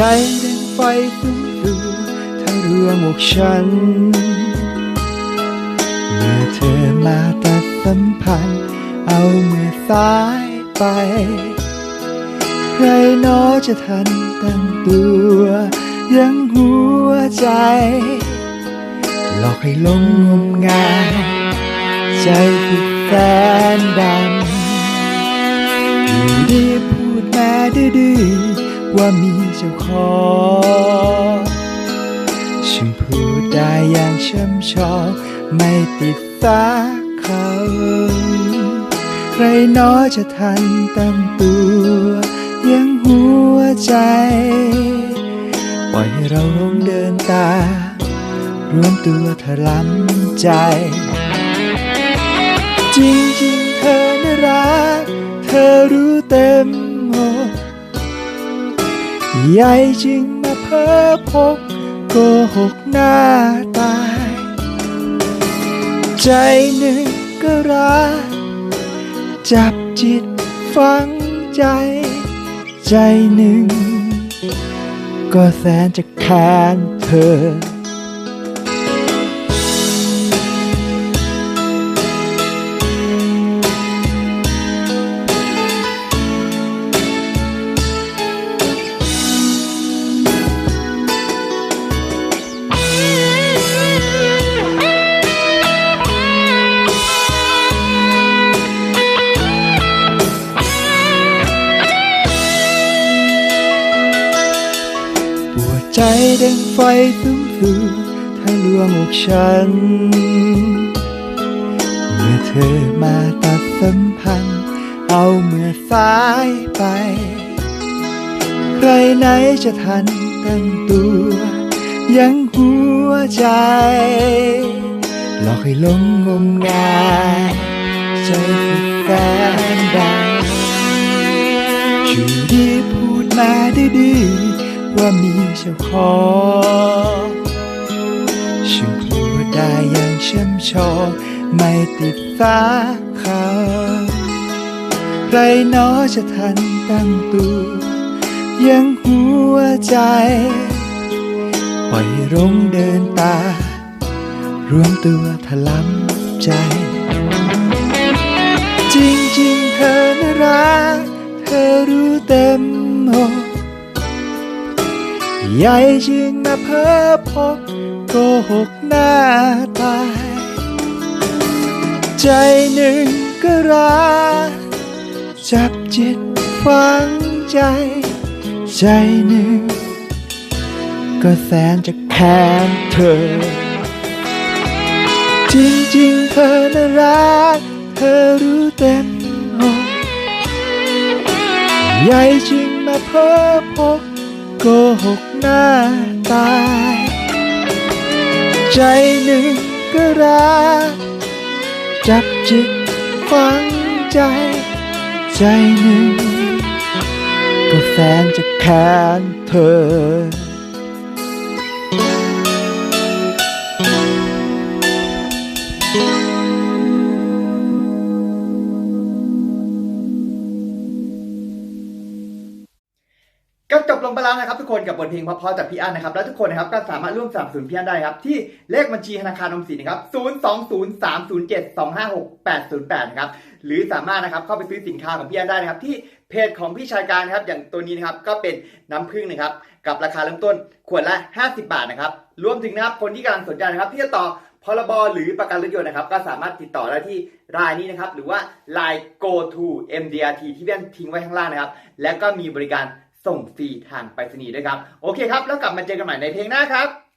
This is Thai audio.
ใจเดังไฟฟุ้งฟูทั้งดวงอกฉัน เมื่อเธอมาตัดสัมพันธ์ เอาเมื่อสายไป ใครหนอจะทันตั้งตัว ยังหัวใจ หลอกให้หลงงมงาย ใจผิดแฟนดำอยู่ดีพูดมาดื้อ ว่ามีเจ้าของฉันพูดได้อย่างช่ำชองไม่ติดสาเขาใครหนอจะทันตั้งตัวยังหัวใจ ปล่อยให้เราลงเดินตา รวมตัวเธอล้ำใจ จริงๆเธอน่ารัก เธอรู้ ใหญ่จริงมาเพ้อพกโกหกหน้าตาย ใจหนึ่งก็รักจับจิตฟังใจ ใจหนึ่ง ก็แสนจะแค้นเธอ ใจดังไฟฟุ้งฟูทั้งดวงอกฉัน เมื่อเธอมาตัดสัมพันธ์ เอาเมื่อสายไป ใครไหนจะทันตั้งตัว ยังหัวใจ หลอกให้หลงงมงายใจผิดแฟนดังอยู่ดีพูดมาดื้อๆ ว่ามีเจ้าของฉันพูดได้อย่างช่ำชองไม่ติดสาขาใครหนอจะทันตั้งตัวยังหัวใจ ปล่อยให้รงเดินตา รวมตัวถลำใจ จริง ๆ เธอน่ารัก ใหญ่จึงมาเพ้อพกโกหกหน้าตาย ใจหนึ่งก็รักจับจิตฝังใจ ใจหนึ่ง ก็แสนจะแค้นเธอ จริงๆเธอน่ารัก เธอรู้เต็มหมดใหญ่จริงมาเพ้อพก โกหกหน้าตาย ใจหนึ่งก็รักจับจิตฟังใจ ใจหนึ่งก็แสนจะแค้นเธอ ก็จบลงไปแล้วนะครับทุกคนกับบทเพลงเพราะๆจากพี่อั้นนะครับ แล้วทุกคนนะครับก็สามารถร่วมสนับสนุนพี่อั้นได้ครับ ที่เลขบัญชีธนาคารอมสินนะครับ 02030725608นะครับหรือสามารถนะครับเข้าไปซื้อสินค้าของพี่อั้นได้นะครับ ที่เพจของพี่ชายการครับ อย่างตัวนี้นะครับก็เป็นน้ำผึ้งนะครับ กับราคาเริ่มต้นขวดละ 50 บาทนะครับรวมถึงนะครับคนที่กำลังสนใจนะครับที่จะต่อพรบหรือประกันรถยนต์นะครับ ก็สามารถติดต่อได้ที่รายนี้นะครับ หรือว่า line go to mdrt ที่พี่อนทิ้งไว้ข้างล่างนะครับ และก็มีบริการ ส่งฟรีทางไปรษณีย์ด้วยครับ โอเคครับ แล้วกลับมาเจอกันใหม่ในเพลงหน้าครับ